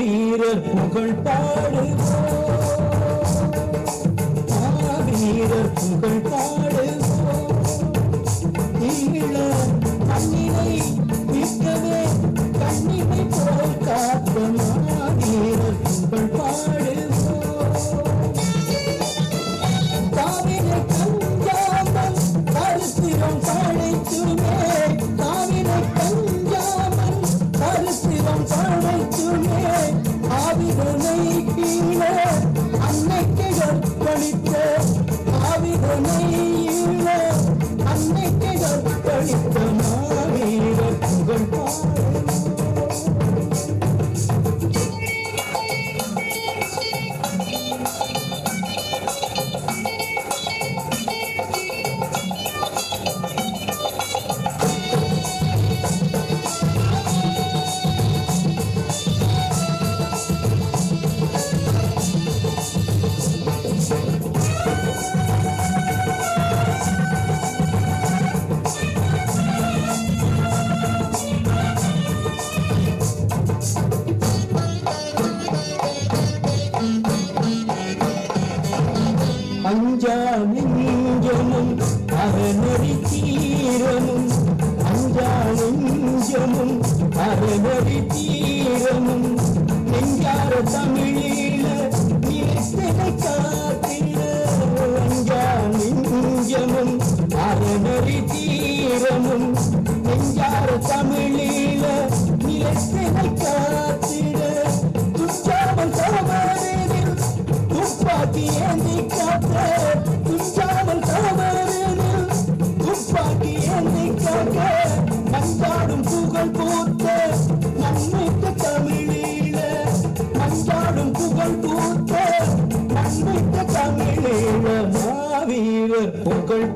வீரர் புகழ் பாடுவோம் வீரர் அஞ்சா நெஞ்சமும் அறநெறி தீரமும். அஞ்சா நெஞ்சமும் அறநெறி தீரமும். நெஞ்சார தமிழில நிலத்தினை காத்திட அஞ்சா நெஞ்சமும் அறநெறி தீரமும். நெஞ்சார தமிழில நிலத்தினை காத்திட ஏந்தி காக்க புகழ் பூத்த நன்மைக்கு தமிழீழ மஞ்சாடும் புகழ் பூத்த நன்மைக்கு தமிழீழ மாவீரர் புகழ்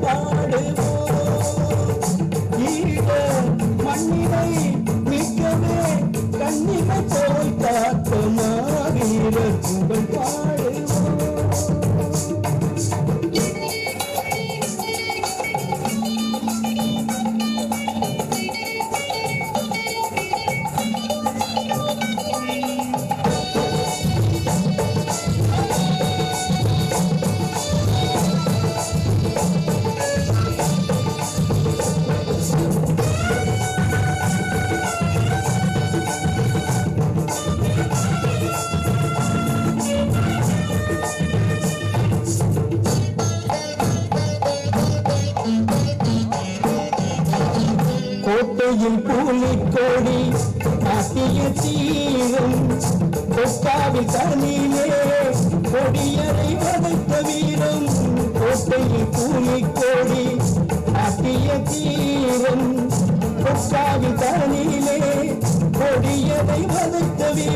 கோடி காட்டிய தீரும் கொப்பாவில் தனியிலே கொடியரை வதைத்த வீரம் கோட்டையில் பூமி கோடி காட்டிய தீரும் கொப்பாவில் தனியிலே கொடியரை வதைத்த வீரம்.